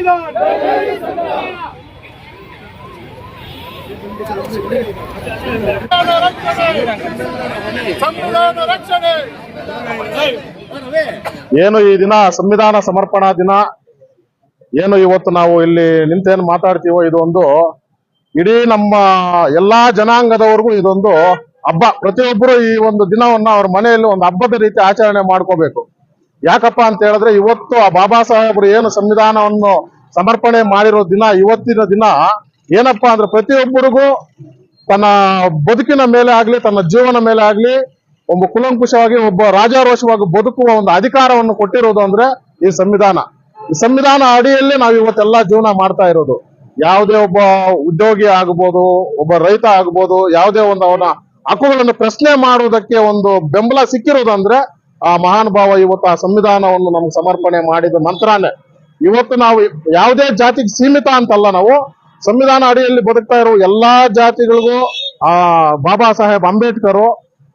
संविधान ಸಂವಿಧಾನ ರಕ್ಷಣೆ ಏನು ಈ ದಿನ ಸಂವಿಧಾನ ಸಮರ್ಪಣಾ ದಿನ ಏನು ಇವತ್ತು ನಾವು ಇಲ್ಲಿ ನಿಂತೇನು ಮಾತಾಡ್ತೀವೋ ಇದೊಂದು ಇಡೀ ನಮ್ಮ ಎಲ್ಲಾ ಜನಾಂಗದವರೆಗೂ ಇದೊಂದು ಹಬ್ಬ ಪ್ರತಿಯೊಬ್ಬರು ಈ ಒಂದು ದಿನವನ್ನ ಅವ್ರ ಮನೆಯಲ್ಲಿ ಒಂದು ಹಬ್ಬದ ರೀತಿ ಆಚರಣೆ ಮಾಡ್ಕೋಬೇಕು ಯಾಕಪ್ಪ ಅಂತ ಹೇಳಿದ್ರೆ ಇವತ್ತು ಆ ಬಾಬಾ ಸಾಹೇಬರು ಏನು ಸಂವಿಧಾನವನ್ನು ಸಮರ್ಪಣೆ ಮಾಡಿರೋ ದಿನ, ಇವತ್ತಿನ ದಿನ ಏನಪ್ಪಾ ಅಂದ್ರೆ ಪ್ರತಿಯೊಬ್ಬರಿಗೂ ತನ್ನ ಬದುಕಿನ ಮೇಲೆ ಆಗ್ಲಿ, ತನ್ನ ಜೀವನ ಮೇಲೆ ಆಗ್ಲಿ ಒಬ್ಬ ಕುಲಂಕುಷವಾಗಿ, ಒಬ್ಬ ರಾಜಾರೋಷವಾಗಿ ಬದುಕುವ ಒಂದು ಅಧಿಕಾರವನ್ನು ಕೊಟ್ಟಿರೋದು ಅಂದ್ರೆ ಈ ಸಂವಿಧಾನ. ಈ ಸಂವಿಧಾನ ಅಡಿಯಲ್ಲಿ ನಾವು ಇವತ್ತೆಲ್ಲ ಜೀವನ ಮಾಡ್ತಾ ಇರೋದು. ಯಾವುದೇ ಒಬ್ಬ ಉದ್ಯೋಗಿ ಆಗ್ಬೋದು, ಒಬ್ಬ ರೈತ ಆಗ್ಬೋದು, ಯಾವುದೇ ಒಂದು ಅವನ ಹಕ್ಕುಗಳನ್ನು ಪ್ರಶ್ನೆ ಮಾಡುವುದಕ್ಕೆ ಒಂದು ಬೆಂಬಲ ಸಿಕ್ಕಿರೋದು ಅಂದ್ರೆ ಆ ಮಹಾನುಭಾವ ಇವತ್ತು ಆ ಸಂವಿಧಾನವನ್ನು ನಮ್ಗೆ ಸಮರ್ಪಣೆ ಮಾಡಿದ ನಂತರನೇ ಇವತ್ತು ನಾವು ಯಾವುದೇ ಜಾತಿಗೆ ಸೀಮಿತ ಅಂತಲ್ಲ ನಾವು, ಸಂವಿಧಾನ ಅಡಿಯಲ್ಲಿ ಬದುಕ್ತಾ ಇರೋ ಎಲ್ಲಾ ಜಾತಿಗಳಿಗೂ ಆ ಬಾಬಾ ಸಾಹೇಬ್ ಅಂಬೇಡ್ಕರ್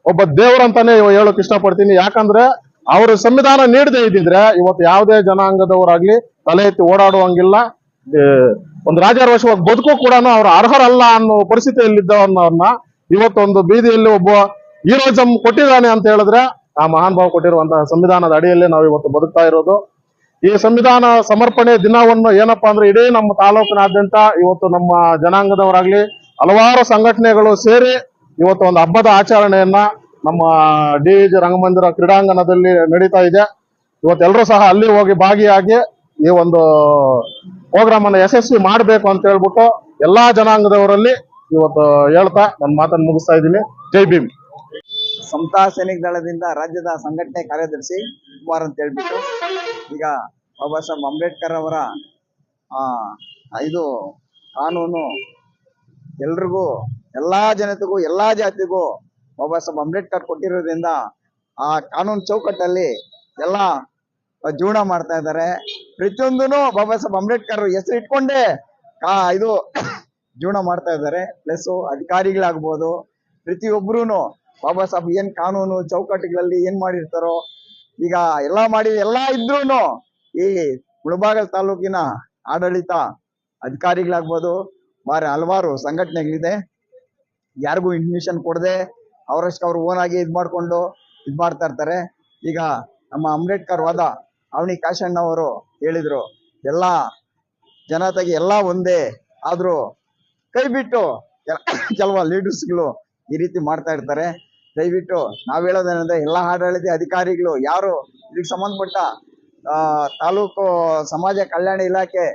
ಒಬ್ಬ ದೇವರಂತಾನೆ ಹೇಳೋಕೆ ಇಷ್ಟಪಡ್ತೀನಿ. ಯಾಕಂದ್ರೆ ಅವರು ಸಂವಿಧಾನ ನೀಡದೇ ಇದ್ದಿದ್ರೆ ಇವತ್ತು ಯಾವುದೇ ಜನಾಂಗದವರಾಗ್ಲಿ ತಲೆ ಎತ್ತಿ ಓಡಾಡುವಂಗಿಲ್ಲ. ಒಂದು ರಾಜಾರೋಷವಾಗಿ ಬದುಕು ಕೂಡ ಅವ್ರು ಅರ್ಹರಲ್ಲ ಅನ್ನೋ ಪರಿಸ್ಥಿತಿಯಲ್ಲಿದ್ದವನ್ನ ಇವತ್ತೊಂದು ಬೀದಿಯಲ್ಲಿ ಒಬ್ಬ ಹೀರೋಜಮ್ ಕೊಟ್ಟಿದ್ದಾನೆ ಅಂತ ಹೇಳಿದ್ರೆ ಆ ಮಹಾನ್ ಭಾವ ಕೊಟ್ಟಿರುವಂತಹ ಸಂವಿಧಾನದ ಅಡಿಯಲ್ಲಿ ನಾವು ಇವತ್ತು ಬದುಕ್ತಾ ಇರೋದು. ಈ ಸಂವಿಧಾನ ಸಮರ್ಪಣೆ ದಿನವನ್ನು ಏನಪ್ಪಾ ಅಂದ್ರೆ ಇಡೀ ನಮ್ಮ ತಾಲೂಕಿನಾದ್ಯಂತ ಇವತ್ತು ನಮ್ಮ ಜನಾಂಗದವರಾಗ್ಲಿ ಹಲವಾರು ಸಂಘಟನೆಗಳು ಸೇರಿ ಇವತ್ತು ಒಂದು ಹಬ್ಬದ ಆಚರಣೆಯನ್ನ ನಮ್ಮ ಡಿ ಜಿ ರಂಗಮಂದಿರ ಕ್ರೀಡಾಂಗಣದಲ್ಲಿ ನಡೀತಾ ಇದೆ. ಇವತ್ತೆಲ್ಲರೂ ಸಹ ಅಲ್ಲಿ ಹೋಗಿ ಭಾಗಿಯಾಗಿ ಈ ಒಂದು ಪ್ರೋಗ್ರಾಮ್ ಅನ್ನು ಯಶಸ್ವಿ ಮಾಡಬೇಕು ಅಂತ ಹೇಳ್ಬಿಟ್ಟು ಎಲ್ಲಾ ಜನಾಂಗದವರಲ್ಲಿ ಇವತ್ತು ಹೇಳ್ತಾ ನನ್ನ ಮಾತನ್ನು ಮುಗಿಸ್ತಾ ಇದ್ದೀನಿ. ಜೈ ಭೀಮ್. ಸಮತಾ ಸೈನಿಕ ದಳದಿಂದ ರಾಜ್ಯದ ಸಂಘಟನೆ ಕಾರ್ಯದರ್ಶಿ ಕುಮಾರ್ ಅಂತ ಹೇಳ್ಬಿಟ್ಟು ಈಗ ಬಾಬಾ ಸಾಹೇಬ್ ಅಂಬೇಡ್ಕರ್ ಅವರ ಆ, ಇದು ಕಾನೂನು ಎಲ್ರಿಗೂ ಎಲ್ಲಾ ಜನತೆಗೂ ಎಲ್ಲಾ ಜಾತಿಗೂ ಬಾಬಾ ಸಾಹೇಬ್ ಅಂಬೇಡ್ಕರ್ ಕೊಟ್ಟಿರೋದ್ರಿಂದ ಆ ಕಾನೂನು ಚೌಕಟ್ಟಲ್ಲಿ ಎಲ್ಲ ಜೀವನ ಮಾಡ್ತಾ ಇದ್ದಾರೆ. ಪ್ರತಿಯೊಂದೂ ಬಾಬಾ ಸಾಹೇಬ್ ಅಂಬೇಡ್ಕರ್ ಹೆಸರು ಇಟ್ಕೊಂಡೇ ಇದು ಜೀವನ ಮಾಡ್ತಾ ಇದ್ದಾರೆ. ಪ್ಲಸ್ ಅಧಿಕಾರಿಗಳಾಗ್ಬೋದು ಪ್ರತಿಯೊಬ್ಬರೂ ಬಾಬಾ ಸಾಹೇಬ್ ಏನ್ ಕಾನೂನು ಚೌಕಟ್ಟುಗಳಲ್ಲಿ ಏನ್ ಮಾಡಿರ್ತಾರೋ, ಈಗ ಎಲ್ಲಾ ಮಾಡಿ, ಎಲ್ಲಾ ಇದ್ರೂನು ಈ ಮುಳಬಾಗಲ್ ತಾಲೂಕಿನ ಆಡಳಿತ ಅಧಿಕಾರಿಗಳಾಗ್ಬೋದು, ಬಾರಿ ಹಲವಾರು ಸಂಘಟನೆಗಳಿದೆ. ಯಾರಿಗೂ ಇನ್ಮಿಷನ್ ಕೊಡದೆ, ಅವರಷ್ಟು ಅವ್ರು ಓನ್ ಆಗಿ ಇದ್ ಮಾಡ್ಕೊಂಡು ಇದು ಮಾಡ್ತಾ ಇರ್ತಾರೆ. ಈಗ ನಮ್ಮ ಅಂಬೇಡ್ಕರ್ ವಾದ ಅವನಿ ಕಾಶಣ್ಣವರು ಹೇಳಿದ್ರು, ಎಲ್ಲಾ ಜನತೆಗೆ ಎಲ್ಲಾ ಒಂದೇ, ಆದ್ರೂ ಕೈ ಬಿಟ್ಟು ಕೆಲ- ಕೆಲವು ಲೀಡರ್ಸ್ಗಳು ಈ ರೀತಿ ಮಾಡ್ತಾ ಇರ್ತಾರೆ. ದಯವಿಟ್ಟು ನಾವು ಹೇಳೋದೇನಂದ್ರೆ ಎಲ್ಲಾ ಆಡಳಿತ ಅಧಿಕಾರಿಗಳು, ಯಾರು ಇದಕ್ಕೆ ಸಂಬಂಧಪಟ್ಟ ತಾಲೂಕು ಸಮಾಜ ಕಲ್ಯಾಣ ಇಲಾಖೆ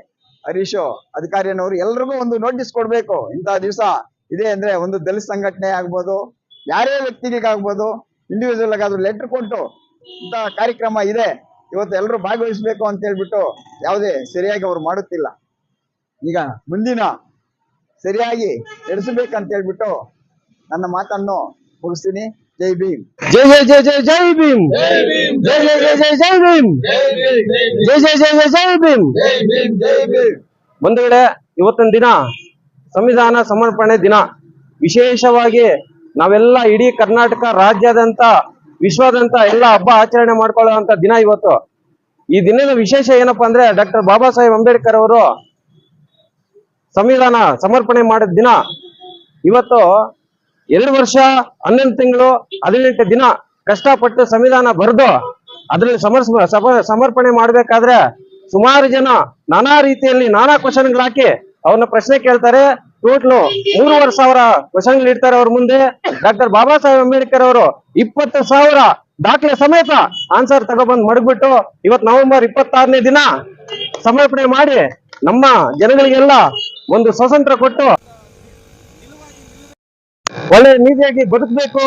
ಹರೀಶು ಅಧಿಕಾರಿಯನ್ನವರು ಎಲ್ರಿಗೂ ಒಂದು ನೋಟಿಸ್ ಕೊಡಬೇಕು. ಇಂಥ ದಿವಸ ಇದೆ ಅಂದ್ರೆ ಒಂದು ದಲಿತ ಸಂಘಟನೆ ಆಗ್ಬೋದು, ಯಾರೇ ವ್ಯಕ್ತಿಗಳಿಗಾಗ್ಬೋದು ಇಂಡಿವಿಜುವಲ್ ಆಗಾದ್ರೂ ಲೆಟರ್ ಕೊಟ್ಟು ಇಂಥ ಕಾರ್ಯಕ್ರಮ ಇದೆ, ಇವತ್ತು ಎಲ್ಲರೂ ಭಾಗವಹಿಸ್ಬೇಕು ಅಂತ ಹೇಳ್ಬಿಟ್ಟು ಯಾವುದೇ ಸರಿಯಾಗಿ ಅವ್ರು ಮಾಡುತ್ತಿಲ್ಲ. ಈಗ ಮುಂದಿನ ಸರಿಯಾಗಿ ನಡೆಸಬೇಕಂತ ಹೇಳ್ಬಿಟ್ಟು ನನ್ನ ಮಾತನ್ನು ಮುಗಿಸ್ತೀನಿ ಜೈ ಭೀಮ್ ಜೈ ಜೈ ಜೈ ಜೈ ಜೈ ಭೀಮ್ ಜೈ ಜೈ ಜೈ ಜೈ ಜೈ ಭೀಮ್ ಜೈ ಜೈ ಜೈ ಜೈ ಜೈ ಭೀಮ್ ಬಂಧುಗಳೇ ಇವತ್ತಿನ ದಿನ ಸಂವಿಧಾನ ಸಮರ್ಪಣೆ ದಿನ ವಿಶೇಷವಾಗಿ ನಾವೆಲ್ಲ ಇಡೀ ಕರ್ನಾಟಕ ರಾಜ್ಯಾದಂತ ವಿಶ್ವದಂತ ಎಲ್ಲ ಹಬ್ಬ ಆಚರಣೆ ಮಾಡ್ಕೊಳ್ಳುವಂತ ದಿನ ಇವತ್ತು ಈ ದಿನದ ವಿಶೇಷ ಏನಪ್ಪಾ ಅಂದ್ರೆ ಡಾಕ್ಟರ್ ಬಾಬಾ ಸಾಹೇಬ್ ಅಂಬೇಡ್ಕರ್ ಅವರು ಸಂವಿಧಾನ ಸಮರ್ಪಣೆ ಮಾಡಿದ ದಿನ ಇವತ್ತು ಎರಡು ವರ್ಷ, ಹನ್ನೊಂದು ತಿಂಗಳು, ಹದಿನೆಂಟು ದಿನ ಕಷ್ಟಪಟ್ಟು ಸಂವಿಧಾನ ಬರೆದು ಅದರಲ್ಲಿ ಸಮರ್ಸ ಸಮರ್ಪಣೆ ಮಾಡ್ಬೇಕಾದ್ರೆ ಸುಮಾರು ಜನ ನಾನಾ ರೀತಿಯಲ್ಲಿ ನಾನಾ ಕ್ವಶನ್ಗಳು ಹಾಕಿ ಅವ್ರನ್ನ ಪ್ರಶ್ನೆ ಕೇಳ್ತಾರೆ. ಟೋಟ್ಲು ಮೂರುವರೆ ಸಾವಿರ ಕ್ವಶನ್ಗಳು ಇಡ್ತಾರೆ ಅವ್ರ ಮುಂದೆ. ಡಾಕ್ಟರ್ ಬಾಬಾ ಸಾಹೇಬ್ ಅಂಬೇಡ್ಕರ್ ಅವರು ಇಪ್ಪತ್ತು ಸಾವಿರ ದಾಖಲೆ ಸಮೇತ ಆನ್ಸರ್ ತಗೊಬಂದ್ ಮಡಗ್ಬಿಟ್ಟು ಇವತ್ ನವೆಂಬರ್ ಇಪ್ಪತ್ತಾರನೇ ದಿನ ಸಮರ್ಪಣೆ ಮಾಡಿ ನಮ್ಮ ಜನಗಳಿಗೆಲ್ಲ ಒಂದು ಸ್ವತಂತ್ರ ಕೊಟ್ಟು ಒಳ್ಳೆ ನೀತಿಯಾಗಿ ಬದುಕಬೇಕು,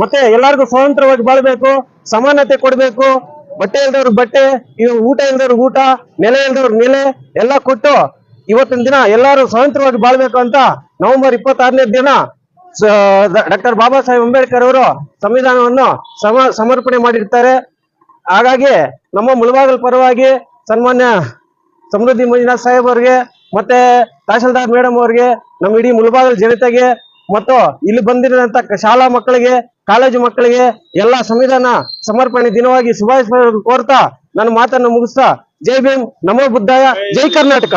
ಮತ್ತೆ ಎಲ್ಲರಿಗೂ ಸ್ವತಂತ್ರವಾಗಿ ಬಾಳ್ಬೇಕು, ಸಮಾನತೆ ಕೊಡ್ಬೇಕು. ಬಟ್ಟೆ ಇಲ್ದವ್ರ ಬಟ್ಟೆ ಇವ್ ಊಟ ಇಲ್ದವ್ರ ಊಟ, ನೆಲೆ ಇಲ್ದವ್ರ ನೆಲೆ, ಎಲ್ಲ ಕೊಟ್ಟು ಇವತ್ತಿನ ದಿನ ಎಲ್ಲಾರು ಸ್ವತಂತ್ರವಾಗಿ ಬಾಳ್ಬೇಕು ಅಂತ ನವೆಂಬರ್ ಇಪ್ಪತ್ತಾರನೇ ದಿನ ಡಾಕ್ಟರ್ ಬಾಬಾ ಸಾಹೇಬ್ ಅಂಬೇಡ್ಕರ್ ಅವರು ಸಂವಿಧಾನವನ್ನು ಸಮ, ಸಮರ್ಪಣೆ ಮಾಡಿರ್ತಾರೆ. ಹಾಗಾಗಿ ನಮ್ಮ ಮುಳಬಾಗಲ್ ಪರವಾಗಿ ಸನ್ಮಾನ್ಯ ಸಮೃದ್ಧಿ ಮಂಜುನಾಥ್ ಸಾಹೇಬ್ ಅವ್ರಿಗೆ, ಮತ್ತೆ ತಹಶೀಲ್ದಾರ್ ಮೇಡಮ್ ಅವ್ರಿಗೆ, ನಮ್ಮ ಇಡೀ ಮುಳಬಾಗಲ್ ಜನತೆಗೆ ಮತ್ತು ಇಲ್ಲಿ ಬಂದಿರದಂತ ಶಾಲಾ ಮಕ್ಕಳಿಗೆ, ಕಾಲೇಜು ಮಕ್ಕಳಿಗೆ ಎಲ್ಲ ಸಂವಿಧಾನ ಸಮರ್ಪಣೆ ದಿನವಾಗಿ ಶುಭಾಶಯ ಕೋರ್ತಾ ನನ್ನ ಮಾತನ್ನು ಮುಗಿಸ್ತಾ. ಜೈ ಭೀಮ್, ನಮೋ ಬುದ್ಧಾಯ, ಜೈ ಕರ್ನಾಟಕ.